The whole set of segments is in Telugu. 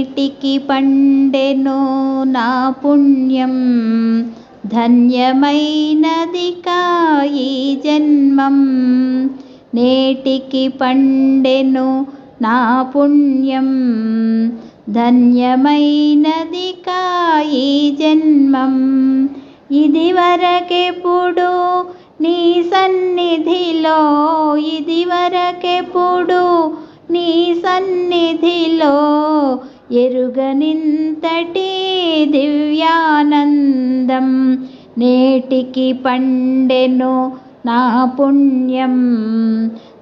నేటికి పండెను నా పుణ్యం. ధన్యమైనది కాయి జన్మం. నేటికి పండెను నా పుణ్యం. ధన్యమైనది కాయి జన్మం. ఇది వరకెప్పుడు నీ సన్నిధిలో ఇది వరకెప్పుడు నీ సన్నిధిలో ఎరుగనింతటి దివ్యానందం నేటికి పండెను నా పుణ్యం.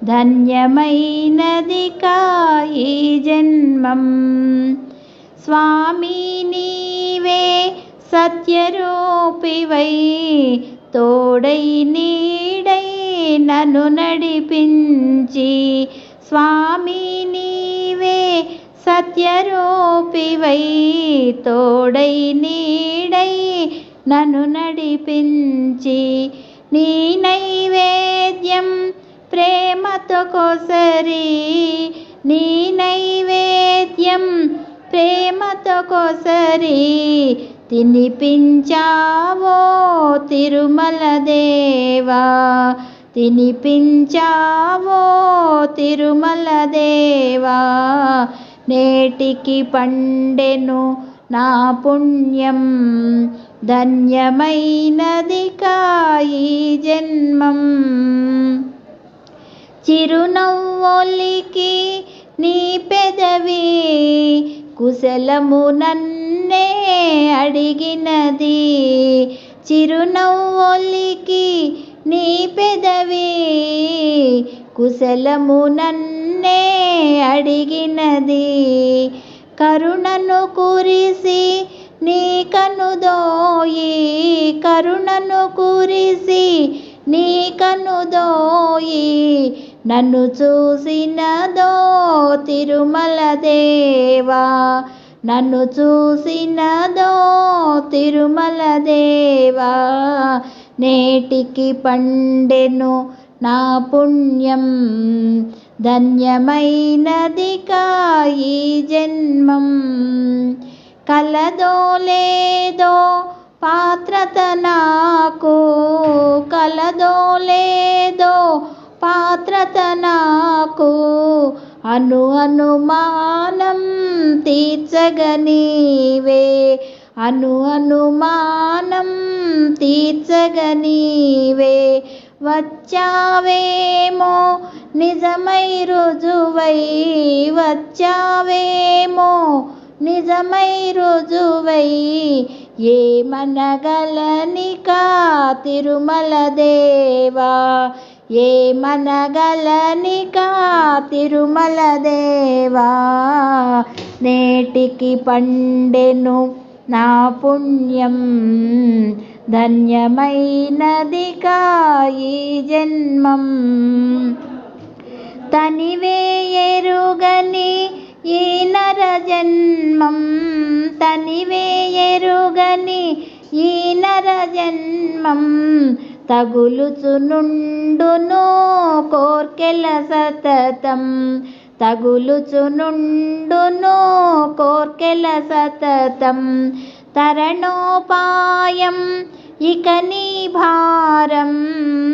ధన్యమైనది కాయి జన్మం. స్వామి నీవే సత్యరూపివై తోడై నీడై నను నడిపించి. స్వామి సత్యరూపి సత్యరూపివై తోడై నీడై నన్ను నడిపించి నీ నైవేద్యం ప్రేమతో కోసరి. నీ నైవేద్యం ప్రేమతో కోసరి. తినిపించావో తిరుమల దేవా. తినిపించావో తిరుమల దేవా. నేటికి పండెను నా పుణ్యం. ధన్యమైనది కాయి జన్మం. చిరునవ్వొలికి నీ పెదవి కుశలము నన్నే అడిగినది. చిరునవ్వొలికి నీ పెదవి కుశలము నన్ను అడిగినది. కరుణను కురిసి నీ కనుదోయి కరుణను కురిసి నీ కనుదోయి నన్ను చూసినదో తిరుమల దేవా. నన్ను చూసినదో తిరుమల దేవా. నేటికి పండెను నా పుణ్యం ధన్యమైనది కాయి జన్మం. కలదో లేదో పాత్రత నాకు కలదో లేదో పాత్రత నాకు అను అనుమానం తీర్చగనీవే అను అనుమానం తీర్చగనీవే. వచ్చావేమో నిజమై రుజువై వచ్చావేమో నిజమై రుజువై ఏమనగలనికా తిరుమల దేవా? ఏమనగలనికా తిరుమల దేవా? నేటికి పండెను నా పుణ్యం ధన్యమైనది కాయి జన్మం. తనివే ఎరుగని ఈ నర జన్మం. తనివే ఎరుగని ఈ నర జన్మం. తగులుచునుండును కోర్కెల సతతం. తగులుచునుండును కోర్కెల సతతం తరణోపాయం. ఇక నీ భారం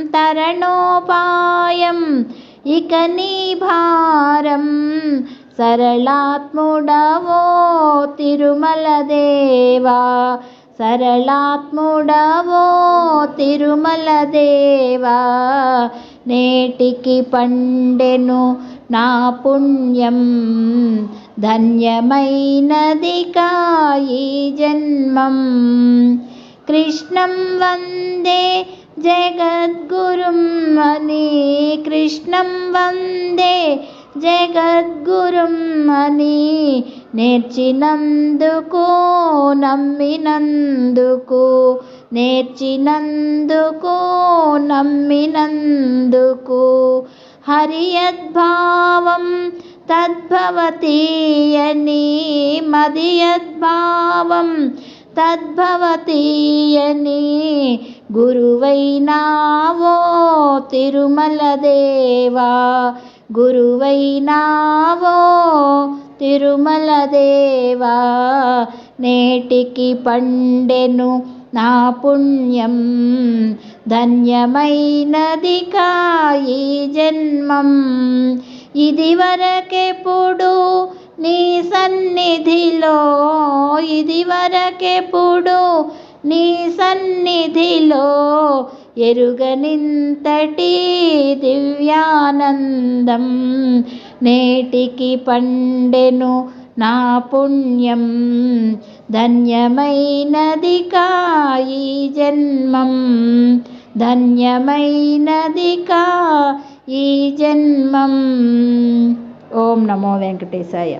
తరణోపాయం. ఇక నీ భారం సరళాత్ముడవో తిరుమల దేవా. సరళాత్ముడవో తిరుమల దేవా. నేటికి పండెను నా పుణ్యం ధన్యమైనది కాయి జన్మం. కృష్ణం వందే జగద్గురుం అని కృష్ణం వందే జగద్గురుం అని నేర్చినందుకు నమ్మినందుకు నేర్చినందుకు నమ్మినందుకు. హరియద్భావం తద్భవతీయని మదియద్భావం తద్భవతీయని గురువైనావో తిరుమల దేవా గురువైనావో తిరుమల దేవా నేటికి పండెను నా పుణ్యం ధన్యమైనది కాయి జన్మం. ఇది వరకెప్పుడు నీ సన్నిధిలో ఇది వరకెప్పుడు నీ సన్నిధిలో ఎరుగనింతటి దివ్యానందం. నేటికి పండెను నా పుణ్యం. ధన్యమైనది కాయి జన్మం ధన్యమైనది కా ఈ జన్మం ఓం నమో వెంకటేశాయ